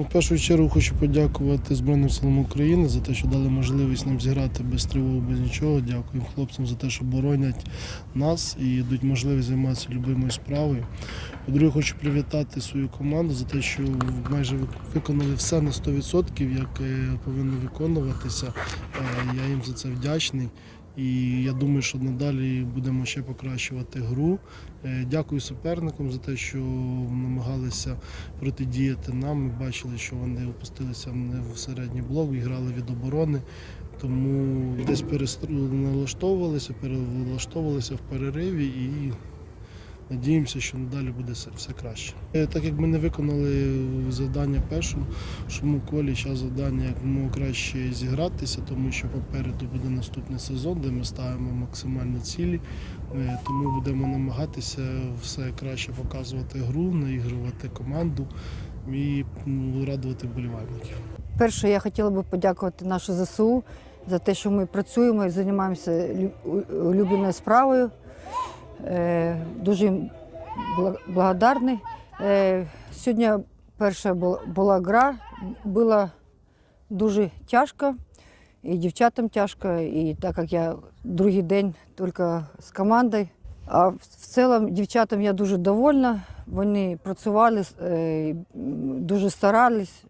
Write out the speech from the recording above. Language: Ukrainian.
В першу чергу хочу подякувати Збройним силам України за те, що дали можливість нам зіграти без тривоги, без нічого. Дякую хлопцям за те, що боронять нас і дають можливість займатися любимою справою. По-друге, хочу привітати свою команду за те, що майже виконали все на 100%, як повинно виконуватися. Е, Я їм за це вдячний. І я думаю, що надалі будемо ще покращувати гру. Е, Дякую суперникам за те, що намагалися протидіяти нам. Ми бачили, що вони опустилися в середній блок і грали від оборони. Тому десь перестру- налаштовувалися, перелаштовувалися в перериві і надіємося, що надалі буде все, краще. Е, Так як ми не виконали завдання першому колі, зараз завдання як можна краще зігратися, тому що попереду буде наступний сезон, де ми ставимо максимальні цілі. Е, Тому будемо намагатися все краще показувати гру, наігрувати команду і м, радувати вболівальників. Перше, я хотіла би подякувати нашу ЗСУ за те, що ми працюємо і займаємося лю- улюбленою справою. Е, Дуже їм благодарний. Е, Сьогодні перша була- була гра, було дуже тяжко, і дівчатам тяжко, і так як я другий день тільки з командою. А в в цілому дівчатам я дуже довольна. Вони працювали, е, дуже старались,